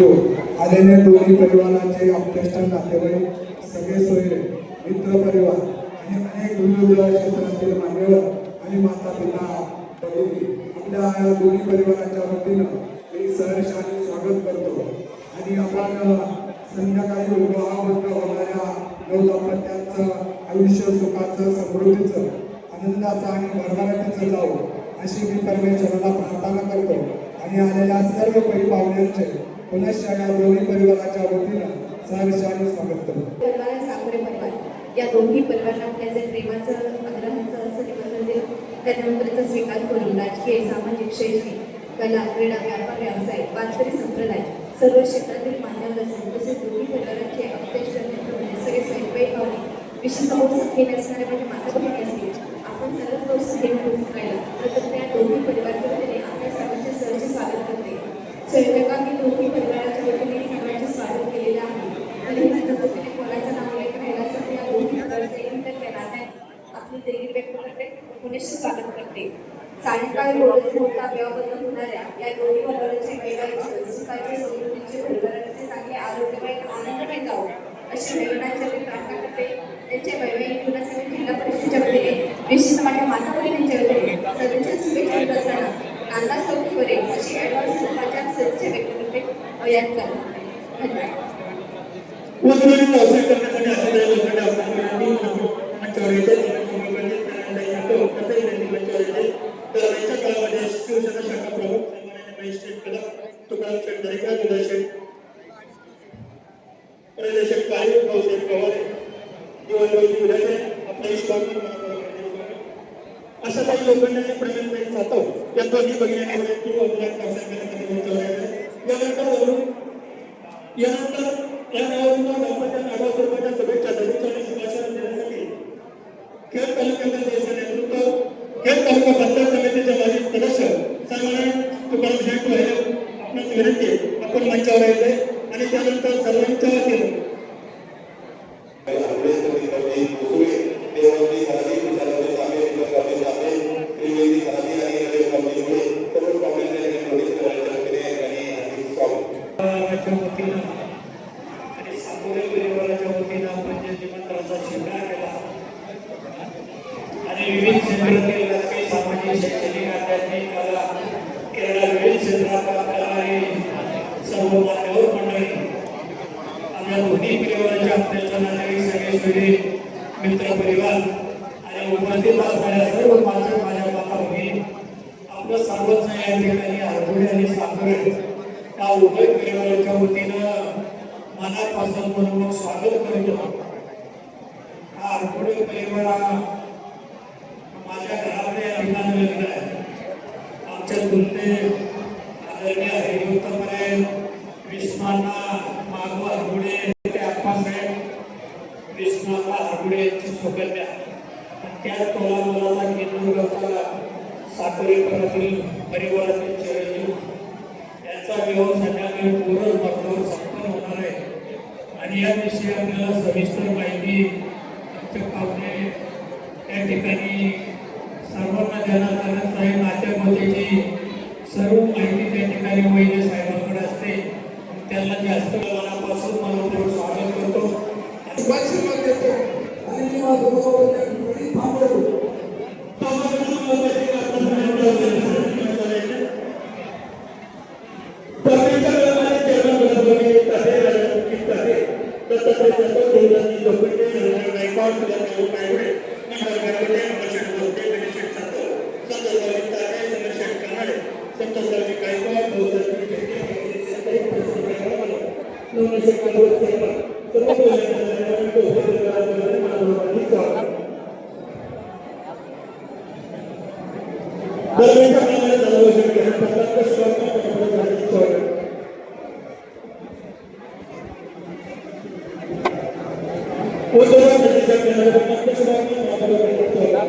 हो. घेऊन आलेल्या दोन्ही परिवाराचे आपल्याष्ट नातेवाईक सगळे सोयरे मित्र परिवार आणि अनेक वेगवेगळ्या क्षेत्रातील मान्यवर आणि माता पिता भगिनी आपल्या दोन्ही परिवाराच्या वतीनं मी सहर्षाने स्वागत करतो. आणि आपण संध्याकाळी विवाहाबद्दल होणाऱ्या नऊ दाम्पत्यांचं आयुष्य सुखाचं समृद्धीचं आनंदाचं आणि भरभराटीचं जावं अशी मी परमेश्वराला प्रार्थना करतो. आणि आलेल्या सर्व परिपाहुण्यांचे पुनश्च या दोन्ही परिवाराच्या वतीनं सहर्षाने स्वागत करतो. परिवार आणि साखरे परिवार. या दोन्ही परिवारांना आपल्या जे प्रेमाचं आग्रहाचं असं निबंध जे त्या निमंत्रणाचा स्वीकार करून राजकीय सामाजिक शैक्षणिक कला क्रीडा व्यापार व्यवसाय वारकरी संप्रदाय सर्व क्षेत्रातील मान्यवर असेल तसेच दोन्ही परिवाराचे अध्यक्ष मित्र सगळे स्वयंपाई भावने विशेष समोर घेणे असणारे म्हणजे माता बहिणी असतील. आपण सर्व प्रोत्साह घेऊन उपस्थित राहिला. तर त्या दोन्ही परिवाराच्या वतीने आपल्या सर्वांचे सहर्ष स्वागत करते. स्वयंपाकाने दोन्ही परिवाराच्या वतीने सर्वांचे स्वागत केलेले आहे आणि या पद्धतीने कोणाचं नाव लेख राहिला असेल तर या दोन्ही प्रकारचे एकत्र त्या नात्यात आपली देवी व्यक्त करते पुनश्च वाटते. करते सायंकाळी रोज मोठा विवाहबद्ध होणाऱ्या या दोन्ही परिवाराचे वैवाहिक सुखाचे समृद्धीचे परिवाराचे चांगले आरोग्यमय आनंदमय जाऊ अशी वैवनाच्या प्रार्थना करते त्यांचे वैवाहिक जीवनासाठी जिल्हा परिषदेच्या वतीने विशेष माझ्या माता बहिणींच्या वतीने सगळ्यांच्या शुभेच्छा देत असताना नांदा चौकीवरील अशी ॲडव्हान्स माझ्या सदिच्छा व्यक्त करते. वयात धन्यवाद. उद्योगी व्यवसाय करण्यासाठी असलेल्या लोकांना आपण अशा काही लोकांना प्रवीणबाई जातो. या दोन्ही बघण्यामध्ये वैयक्तिक यानंतर वरून यानंतर या नावाच्या दाम्पत्यांना आढावा स्वरूपाच्या शुभेच्छा धन्यवाद आणि देण्यासाठी खेळ तालुक्याच्या ज्येष्ठ नेतृत्व खेळ तालुका पंचायत समितीचे माजी सदस्य सन्माननीय तुकाराम शेठ वाहिले आपणास विनंती आहे, शैक्षणिक आध्यात्मिक कला क्रीडा विविध क्षेत्रात काम करणारी सर्व मान्यवर मंडळी आपल्या दोन्ही आपल्याच्या मित्र परिवार आणि उपस्थित असणाऱ्या सर्व माझ्या माझ्या माता भगिनी आपलं सर्वच या ठिकाणी आरगुडे आणि साकोरे या उभय परिवाराच्या वतीनं मनापासून स्वागत करतो हा आरगुडे परिवारा हा माझ्या घरामध्ये या ठिकाणी लग्न आहे आमच्या तुलने आदरणीय हरिभक्तपणे विष्णांना हरगुडे ते आप्पासाहेब विष्णाला हरगुडे यांची सुकन्या आणि त्या तोला मुलाला केंद्र गावचा साकोरी परातील परिवारातील चिरंजीव यांचा विवाह संध्याकाळी पूर्ण भरपूर संपन्न होणार आहे. आणि याविषयी आपल्याला सविस्तर माहिती आमचे पाहुणे त्या ठिकाणी सर्वांना देण्यात आनंद आहे नाट्यमतेची सर्व माहिती त्या ठिकाणी वैद्य साहेबांकडे असते. त्यांना जास्त मनापासून मनोपूर्वक स्वागत करतो. देतो आणि मी Untuk menjadi jaminan kepastian semangat maupun kepastian.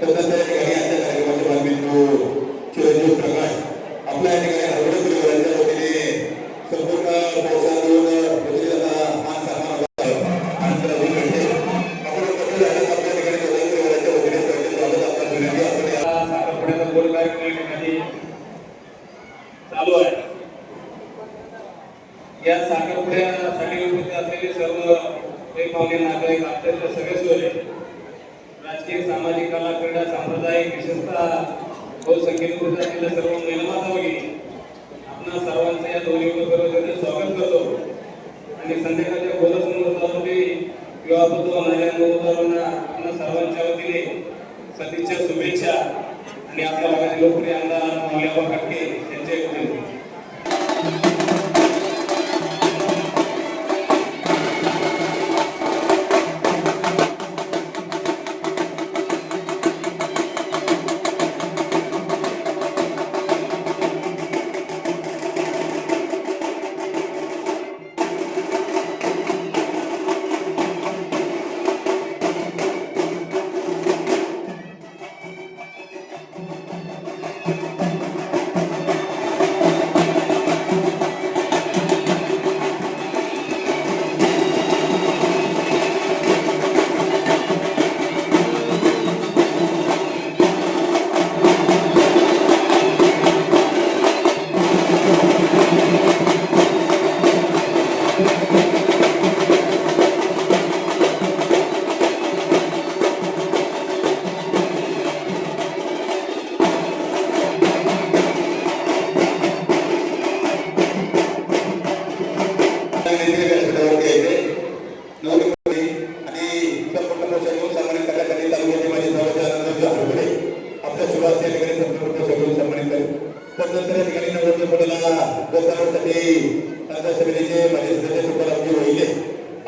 तसंच त्या ठिकाणी आजच्या कार्यक्रमाच्या चिरंजीव प्रकाश आपल्या या ठिकाणी हरवडे वतीने संपूर्ण मान सन्मान चालू आहे या साखरपुड्यासाठी उपस्थित असलेले सर्व नागरिक अत्यंत सगळे सोयरे राजकीय सामाजिक कला क्रीडा सांप्रदायिक विशेषतः बहुसंख्येने असलेल्या सर्व निर्मातावगी आपणा सर्वांचं या दोन्ही उपक्रमामध्ये स्वागत करतो. आणि संध्याकाळच्या बोलत मुहूर्तामध्ये विवाहबद्ध होणाऱ्या मुहूर्तावांना आपणा सर्वांच्या वतीने सदिच्छा शुभेच्छा आणि आपल्या भागातील लोकप्रिय आमदार मौल्याबा खटके यांच्या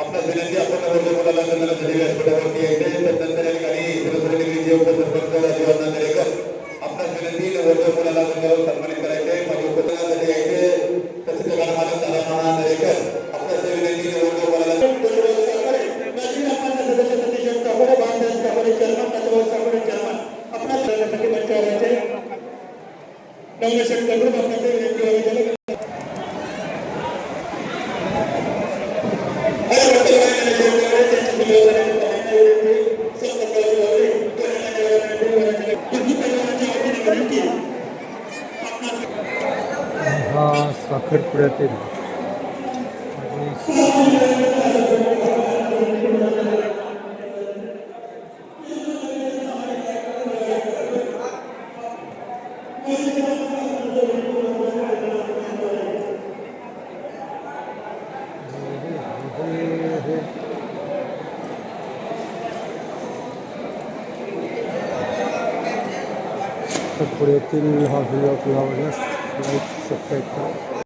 आपल्या विनंती आपण नवरदेव मुलाला लग्नासाठी व्यासपीठावरती यायचे त्यानंतर या ठिकाणी सरस्वती नगरीचे उपसरपंच राजीव दरेकर आपल्या विनंती सन्मानित करायचे माझ्या हा साखरपुड्यातील してくれてるはずよと思います。ライク、サブスクライブ